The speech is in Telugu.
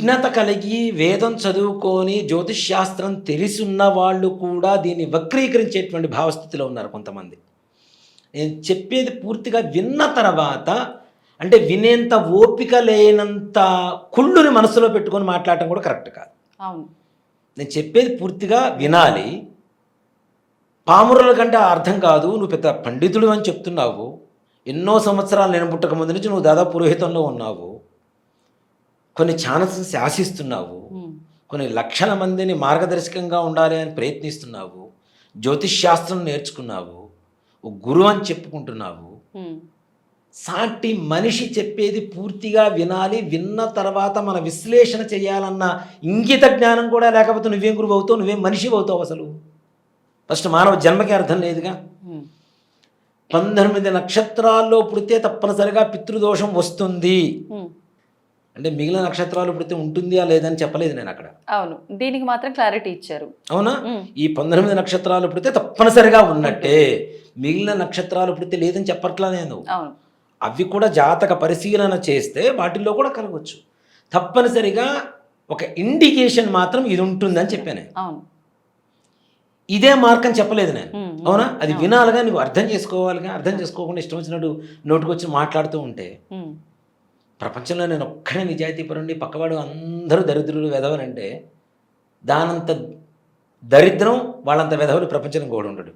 విఘ్నత కలిగి వేదం చదువుకొని జ్యోతిష్ శాస్త్రం తెలిసున్న వాళ్ళు కూడా దీన్ని వక్రీకరించేటువంటి భావస్థితిలో ఉన్నారు కొంతమంది. నేను చెప్పేది పూర్తిగా విన్న తర్వాత అంటే వినేంత ఓపిక లేనంత కుళ్ళుని మనసులో పెట్టుకొని మాట్లాడటం కూడా కరెక్ట్ కాదు. అవును. నేను చెప్పేది పూర్తిగా వినాలి. పామురుల కంటే అర్థం కాదు నువ్వు పెద్ద పండితుడు అని చెప్తున్నావు. ఎన్నో సంవత్సరాలు నేను పుట్టక ముందు నుంచి నువ్వు దాదాపు పురోహితంలో ఉన్నావు. కొన్ని ఛానల్స్ శాసిస్తున్నావు కొన్ని లక్షల మందిని మార్గదర్శకంగా ఉండాలి అని ప్రయత్నిస్తున్నావు. జ్యోతిష్ శాస్త్రం నేర్చుకున్నావు. ఓ గురువు అని చెప్పుకుంటున్నావు. సాటి మనిషి చెప్పేది పూర్తిగా వినాలి విన్న తర్వాత మన విశ్లేషణ చేయాలన్న ఇంగిత జ్ఞానం కూడా లేకపోతే నువ్వేం గురువు అవుతావు నువ్వేం మనిషి అవుతావు అసలు? ఫస్ట్ మానవ జన్మకి అర్థం లేదుగా? పంతొమ్మిది నక్షత్రాల్లో పుడితే తప్పనిసరిగా పితృదోషం వస్తుంది. అంటే మిగిలిన నక్షత్రాలు పుడితే ఉంటుందా లేదని చెప్పలేదు నేను అక్కడ. అవును. దీనికి మాత్రం క్లారిటీ ఇచ్చారు. అవునా? ఈ పంతొమ్మిది నక్షత్రాలు పుడితే తప్పనిసరిగా ఉన్నట్టే. మిగిలిన నక్షత్రాలు పుడితే లేదని చెప్పట్లా నేను. అవి కూడా జాతక పరిశీలన చేస్తే వాటిల్లో కూడా కలగవచ్చు తప్పనిసరిగా ఒక ఇండికేషన్ మాత్రం ఇది ఉంటుందని చెప్పాను. అవును. ఇదే మార్క్ అని చెప్పలేదు నేను. అవునా? అది. వినాలిగా నువ్వు అర్థం చేసుకోవాలిగా అర్థం చేసుకోకుండా ఇష్టం వచ్చినట్టు నోటికొచ్చి మాట్లాడుతూ ఉంటే. ప్రపంచంలో నేను ఒక్కడే నిజాయితీపరుండి పక్కవాడు అందరూ దరిద్రులు వెధవనంటే దానంత దరిద్రం వాళ్ళంత వెధవలు ప్రపంచం కూడా ఉండడు